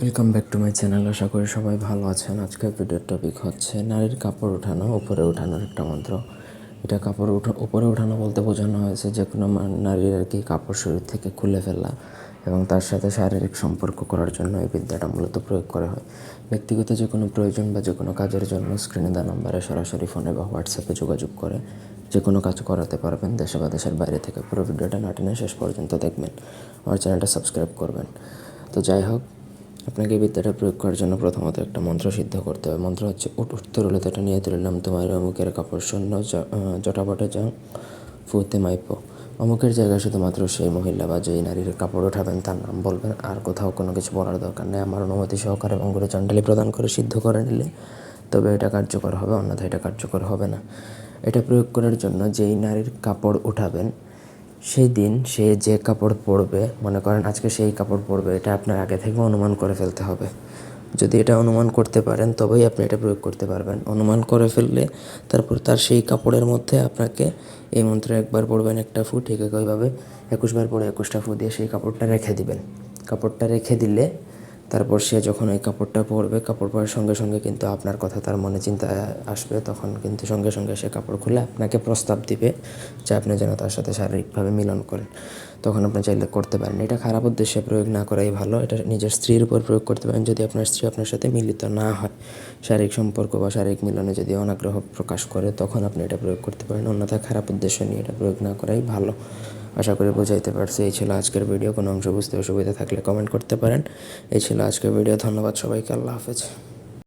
Welcome back to my channel আশা করি সবাই ভালো আছেন। আজকের ভিডিওর টপিক হচ্ছে নারীর কাপড় ওঠানো, উপরে ওঠানোর একটা মন্ত্র। এটা কাপড় উঠা, উপরে ওঠানো বলতে বোঝানো হয়েছে যে কোনো নারীর আর কি কাপড় শরীর থেকে খুলে ফেলা এবং তার সাথে শারীরিক সম্পর্ক করার জন্য এই বিদ্যাটা মূলত প্রয়োগ করা হয়। ব্যক্তিগত যে কোনো প্রয়োজন বা যে কোনো কাজের জন্য স্ক্রিনে দেওয়া নম্বরে সরাসরি ফোনে বা হোয়াটসঅ্যাপে যোগাযোগ করে, যে কোনো কাজ করাতে পারবেন, দেশে বা দেশের বাইরে থেকে। পুরো ভিডিওটা না টেনে শেষ পর্যন্ত দেখবেন। আমার চ্যানেলটা সাবস্ক্রাইব করবেন। তো যাই হোক আপনাকে বিদ্যাটা প্রয়োগ করার জন্য প্রথমত একটা মন্ত্র সিদ্ধ করতে হবে। মন্ত্র হচ্ছে উঠ উঠতে রলে এটা নিয়ে তুলিলাম তোমার অমুকের কাপড় শূন্য জটাপটে যাও ফুতে মাইপো। অমুকের জায়গায় শুধুমাত্র সেই মহিলা বা যেই নারীর কাপড় ওঠাবেন, তার নাম বলবেন। আর কোথাও কোনো কিছু বলার দরকার নেই। আমার অনুমতি সহকারে এবং গুরু চণ্ডালি প্রদান করে সিদ্ধ করে নিলে, তবে এটা কার্যকর হবে, অন্যথায় এটা কার্যকর হবে না। এটা প্রয়োগ করার জন্য যেই নারীর কাপড় উঠাবেন সেই দিন সে যে কাপড় পরবে, মনে করেন আজকে সেই কাপড় পরবে, এটা আপনার আগে থেকে অনুমান করে ফেলতে হবে। যদি এটা অনুমান করতে পারেন, তবেই আপনি এটা প্রয়োগ করতে পারবেন। অনুমান করে ফেললে তারপর তার সেই কাপড়ের মধ্যে আপনাকে এই মন্ত্র একবার পরবেন একটা ফু, ঠিক একইভাবে একুশবার পরে একুশটা ফু দিয়ে সেই কাপড়টা রেখে দিবেন। কাপড়টা রেখে দিলে তারপর সে যখন এই কাপড়টা পরবে, কাপড় পরার সঙ্গে সঙ্গে কিন্তু আপনার কথা তার মনে চিন্তা আসবে। তখন কিন্তু সঙ্গে সঙ্গে সে কাপড় খুলে আপনাকে প্রস্তাব দিবে যে আপনি যেন তার সাথে শারীরিকভাবে মিলন করেন। তখন আপনি চাইলে করতে পারেন। এটা খারাপ উদ্দেশ্যে প্রয়োগ না করাই ভালো। এটা নিজের স্ত্রীর উপর প্রয়োগ করতে পারেন। যদি আপনার স্ত্রী আপনার সাথে মিলিত না হয়, শারীরিক সম্পর্ক বা শারীরিক মিলনে যদি অনাগ্রহ প্রকাশ করে, তখন আপনি এটা প্রয়োগ করতে পারেন। অন্যথায় খারাপ উদ্দেশ্য নিয়ে এটা প্রয়োগ না করাই ভালো। আশা করি বোঝাইতে পারছি। এই ছিল আজকের ভিডিও। কোনো অংশ বুঝতে অসুবিধা থাকলে কমেন্ট করতে পারেন। এই ছিল আজকের ভিডিও। ধন্যবাদ সবাইকে। আল্লাহ হাফেজ।